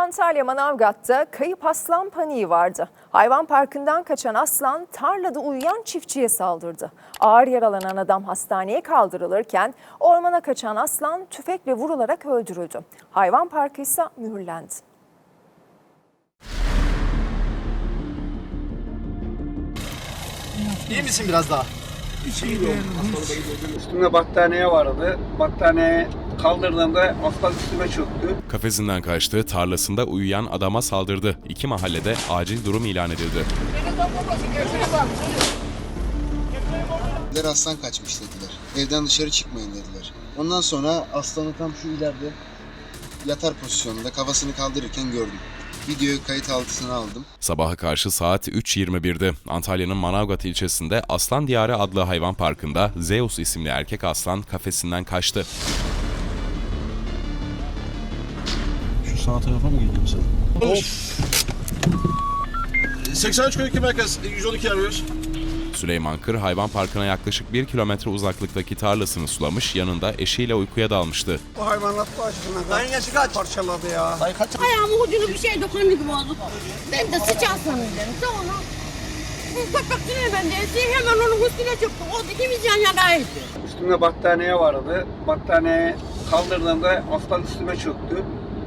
Antalya Manavgat'ta kayıp aslan paniği vardı. Hayvan parkından kaçan aslan tarlada uyuyan çiftçiye saldırdı. Ağır yaralanan adam hastaneye kaldırılırken ormana kaçan aslan tüfekle vurularak öldürüldü. Hayvan parkı ise mühürlendi. İyi misin biraz daha? Üstümde battaniye vardı. Battaniye kaldırdığımda aslan üstüme çöktü. Kafesinden kaçtı, tarlasında uyuyan adama saldırdı. İki mahallede acil durum ilan edildi. Dediler aslan kaçmış dediler. Evden dışarı çıkmayın dediler. Ondan sonra aslanı tam şu ileride yatar pozisyonunda kafasını kaldırırken gördüm. Videoyu kayıt altına aldım. Sabaha karşı saat 3.21'di. Antalya'nın Manavgat ilçesinde Aslan Diyarı adlı hayvan parkında Zeus isimli erkek aslan kafesinden kaçtı. Sağ tarafa mı girdin sen? Of. 83 köyü merkez 112 arıyoruz. Süleyman Kır hayvan parkına yaklaşık 1 kilometre uzaklıktaki tarlasını sulamış, yanında eşiyle uykuya dalmıştı. Bu hayvanat başına Dayın yaşı kaç? parçaladı ya. Dayı kaç? Ayağımın ucunu bir şey dokundu gibi oldu. Ben de sıçan sanırım. Sonra köpek sinir ben de hemen onun üstüne çöktüm. O da ikimiz yan yanaydı. Üstümde battaniye vardı. Battaniye kaldırdığımda aslan üstüme çöktü.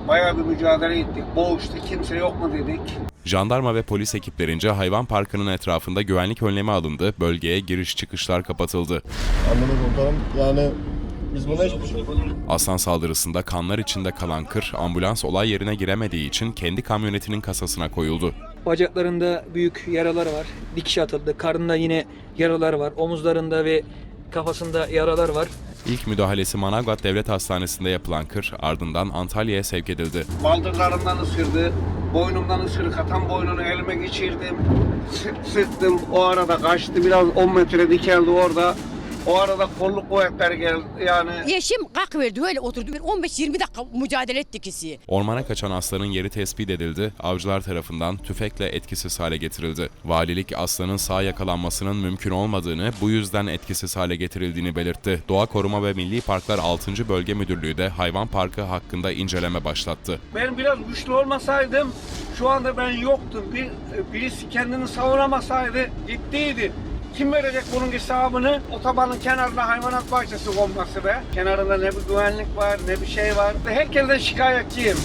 Bayağı bir mücadele ettik. Boğuştu. Kimse yok mu dedik. Jandarma ve polis ekiplerince hayvan parkının etrafında güvenlik önlemi alındı, bölgeye giriş çıkışlar kapatıldı. Amına komutanım yani biz buna hiçbir şey Aslan saldırısında kanlar içinde kalan Kır, ambulans olay yerine giremediği için kendi kamyonetinin kasasına koyuldu. Bacaklarında büyük yaralar var. Dikiş atıldı. Karnında yine yaralar var. Omuzlarında ve kafasında yaralar var. İlk müdahalesi Manavgat Devlet Hastanesi'nde yapılan Kır, ardından Antalya'ya sevk edildi. Baldırlarımdan ısırdı. Boynumdan ısırık atan boynunu elime geçirdim. Sık- Sıktım. O arada kaçtı. Biraz 10 metre dikeldi orada. O arada kolluk kuvvetler geldi. Yani Yeşim kalk verdi öyle oturdu. 15-20 dakika mücadele ettik ikisi. Ormana kaçan aslanın yeri tespit edildi, avcılar tarafından tüfekle etkisiz hale getirildi. Valilik aslanın sağ yakalanmasının mümkün olmadığını, bu yüzden etkisiz hale getirildiğini belirtti. Doğa Koruma ve Milli Parklar 6. Bölge Müdürlüğü de hayvan parkı hakkında inceleme başlattı. Ben biraz güçlü olmasaydım şu anda ben yoktum. Bir, birisi kendini savunamasaydı gittiydi. Kim verecek bunun hesabını? Otobanın kenarında hayvanat bahçesi konması be. Kenarında ne bir güvenlik var ne bir şey var. Herkesten şikayetçiyim.